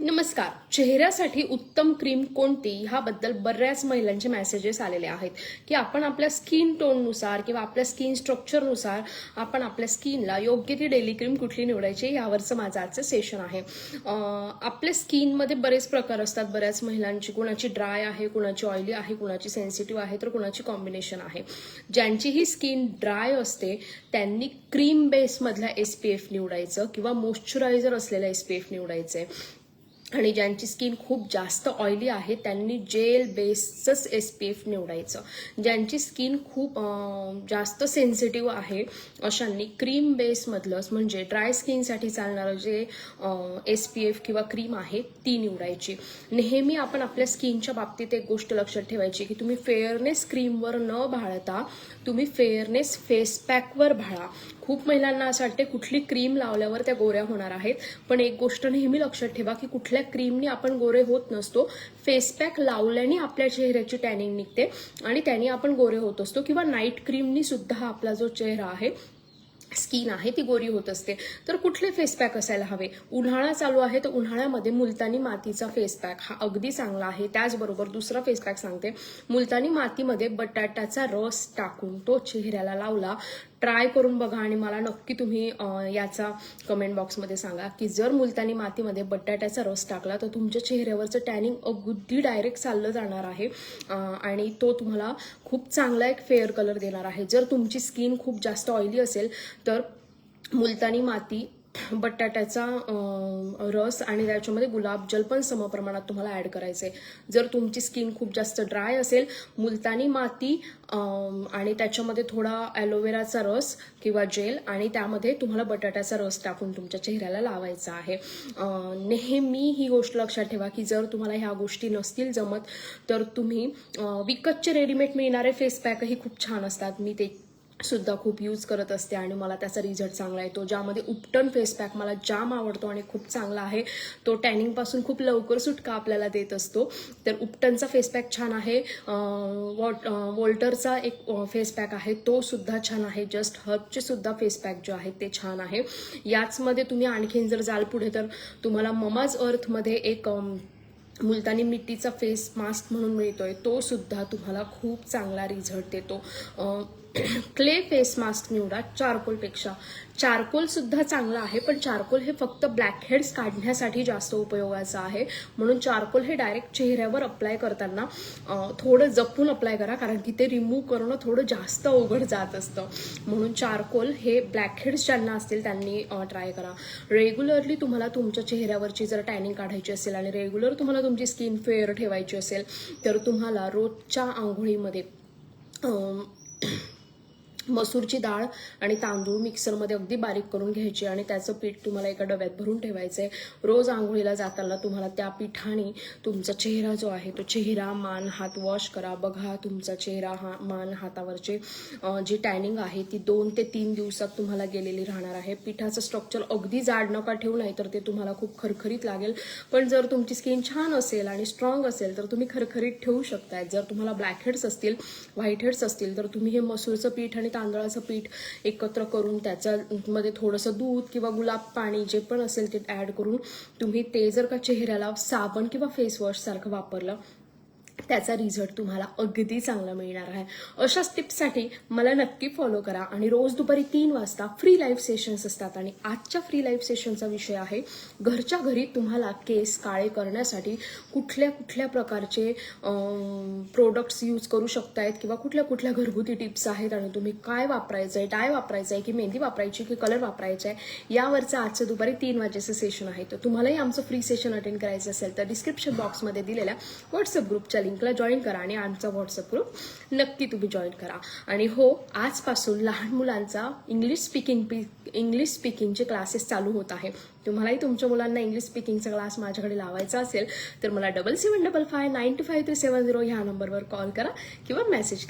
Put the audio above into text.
नमस्कार. चेहऱ्यासाठी उत्तम क्रीम कोणती? ह्याबद्दल बऱ्याच महिलांचे मेसेजेस आलेले आहेत. की आपण आपल्या स्किन टोननुसार किंवा आपल्या स्किन स्ट्रक्चरनुसार आपण आपल्या स्किनला योग्य ती डेली क्रीम कुठली निवडायची यावरचं माझं आजचं सेशन आहे. आपल्या स्किनमध्ये बरेच प्रकार असतात बऱ्याच महिलांची. कुणाची ड्राय आहे कुणाची ऑइली आहे कुणाची सेन्सिटिव्ह आहे तर कुणाची कॉम्बिनेशन आहे. ज्यांची ही स्किन ड्राय असते त्यांनी क्रीम बेसमधला एस पी एफ निवडायचं किंवा मॉइश्चरायझर असलेलं एस पी एफ निवडायचं. आणि ज्यांची स्किन खूप जास्त ऑइली आहे त्यांनी जेल बेसचंच एस पी एफ निवडायचं. ज्यांची स्किन खूप जास्त सेन्सिटिव्ह आहे अशांनी क्रीम बेसमधलंच म्हणजे ड्राय स्किनसाठी चालणारं जे एस पी एफ किंवा क्रीम आहे ती निवडायची. नेहमी आपण आपल्या स्किनच्या बाबतीत एक गोष्ट लक्षात ठेवायची की तुम्ही फेअरनेस क्रीमवर न भाळता तुम्ही फेअरनेस फेस पॅकवर भाळा खूप महिलांना असं वाटते कुठली क्रीम लावल्यावर त्या गोऱ्या होणार आहेत. पण एक गोष्ट नेहमी लक्षात ठेवा की कुठल्या क्रीमने आपण गोरे होत नसतो. फेस पॅक लावल्याने आपल्या चेहऱ्याची टॅनिंग निघते आणि त्याने आपण गोरे होत असतो किंवा नाईट क्रीमनी सुद्धा आपला जो चेहरा आहे स्किन आहे ती गोरी होत असते. तर कुठले फेस पॅक असायला हवे? उन्हाळा चालू आहे तर उन्हाळ्यामध्ये मुलतानी मातीचा फेस पॅक हा अगदी चांगला आहे. त्याचबरोबर दुसरा फेस पॅक सांगते. मुलतानी मातीमध्ये बटाट्याचा रस टाकून तो चेहऱ्याला लावला. ट्राय करून बघा आणि मला नक्की तुम्ही याचा कमेंट बॉक्समध्ये सांगा की जर मुलतानी मातीमध्ये बटाट्याचा रस टाकला तर तुमच्या चेहऱ्यावरचं टॅनिंग अगदी डायरेक्ट चाललं जाणार आहे. आणि तो तुम्हाला खूप चांगला एक फेअर कलर देणार आहे. जर तुमची स्किन खूप जास्त ऑइली असेल तर मुलतानी माती बटाट्याचा रस आणि त्याच्यामध्ये गुलाबजल पण समप्रमाणात तुम्हाला ॲड करायचं आहे जर तुमची स्किन खूप जास्त ड्राय असेल मुलतानी माती आणि त्याच्यामध्ये थोडा ॲलोवेराचा रस किंवा जेल आणि त्यामध्ये तुम्हाला बटाट्याचा रस टाकून तुमच्या चेहऱ्याला लावायचा आहे. नेहमी ही गोष्ट लक्षात ठेवा की जर तुम्हाला ह्या गोष्टी नसतील जमत तर तुम्ही विकतचे रेडीमेड मिळणारे फेस पॅकही खूप छान असतात. मी ते सुद्धा खूप यूज करत असते आणि मला त्याचा रिझल्ट चांगला येतो ज्यामध्ये उपटन फेस पॅक मला जाम आवडतो आणि खूप चांगला आहे. तो टॅनिंगपासून खूप लवकर सुटका आपल्याला देत असतो. तर उपटनचा फेस पॅक छान आहे. वॉट वोल्टरचा वॉल्टरचा एक फेस पॅक आहे. तो सुद्धा छान आहे. जस्ट हर्बचे सुद्धा फेस पॅक जे आहेत ते छान आहे. याचमध्ये तुम्ही आणखीन जर जाल पुढे तर तुम्हाला ममाज अर्थमध्ये एक मुलतानी मिट्टीचा फेस मास्क म्हणून मिळतोय तो सुद्धा तुम्हाला खूप चांगला रिझल्ट देतो. क्ले फेस मास्क निवडा चारकोलपेक्षा चारकोल सुद्धा चांगला आहे पण चारकोल हे फक्त ब्लॅक हेड्स काढण्यासाठी जास्त उपयोगाचं आहे. म्हणून चारकोल हे डायरेक्ट चेहऱ्यावर अप्लाय करताना थोडं जपून अप्लाय करा कारण की ते रिमूव्ह करणं थोडं जास्त अवघड जात असतं. म्हणून चारकोल हे ब्लॅक हेड्स ज्यांना असतील त्यांनी ट्राय करा. रेग्युलरली तुम्हाला तुमच्या चेहऱ्यावरची जर टॅनिंग काढायची असेल आणि रेग्युलर तुम्हाला तुमची स्किन फेअर ठेवायची असेल तर तुम्हाला रोजच्या आंघोळीमध्ये मसूरची डाळ आणि तांदूळ मिक्सरमध्ये अगदी बारीक करून घ्यायची आणि त्याचं पीठ तुम्हाला एका डब्यात भरून ठेवायचं आहे रोज आंघोळीला जाताना तुम्हाला त्या पिठाने तुमचा चेहरा जो आहे तो चेहरा मान हात वॉश करा. बघा तुमचा चेहरा हा मान हातावरचे जी टॅनिंग आहे ती दोन ते तीन दिवसात तुम्हाला गेलेली राहणार आहे. पिठाचं स्ट्रक्चर अगदी जाड नका ठेवू नाही तर ते तुम्हाला खूप खरखरीत लागेल. पण जर तुमची स्किन छान असेल आणि स्ट्रॉंग असेल तर तुम्ही खरखरीत ठेवू शकताय. जर तुम्हाला ब्लॅक हेड्स असतील व्हाईट हेड्स असतील तर तुम्ही हे मसूरचं पीठ आणि तांदळाचं पीठ एकत्र करून त्याच्यामध्ये थोडंसं दूध किंवा गुलाब पाणी जे पण असेल ते ॲड करून तुम्ही ते जर का चेहऱ्याला साबण किंवा फेसवॉश सारखं वापरलं त्याचा रिझल्ट तुम्हाला अगदी चांगला मिळणार आहे. अशाच टिप्ससाठी मला नक्की फॉलो करा. आणि रोज दुपारी तीन वाजता फ्री लाईव्ह सेशन्स असतात. आणि आजच्या फ्री लाईव्ह सेशनचा विषय आहे घरच्या घरी तुम्हाला केस काळे करण्यासाठी कुठल्या कुठल्या प्रकारचे प्रोडक्ट्स यूज करू शकतायत किंवा कुठल्या कुठल्या घरगुती टिप्स आहेत आणि तुम्ही काय वापरायचं आहे डाय वापरायचं आहे की मेहंदी वापरायची की कलर वापरायचा आहे यावरचं आजचं दुपारी तीन वाजेचं सेशन आहे. तर तुम्हालाही आमचं फ्री सेशन अटेंड करायचं असेल तर डिस्क्रिप्शन बॉक्समध्ये दिलेल्या व्हॉट्सअप ग्रुपच्या लिंकला जॉईन करा आणि आमचा व्हॉट्सअप ग्रुप नक्की तुम्ही जॉईन करा. आणि हो आजपासून लहान मुलांचा इंग्लिश स्पीकिंग इंग्लिश स्पीकिंगचे क्लासेस चालू होत आहे तुम्हालाही तुमच्या मुलांना इंग्लिश स्पीकिंगचा क्लास माझ्याकडे लावायचा असेल तर मला double seven double five nine two five three seven zero ह्या नंबरवर कॉल करा किंवा मेसेज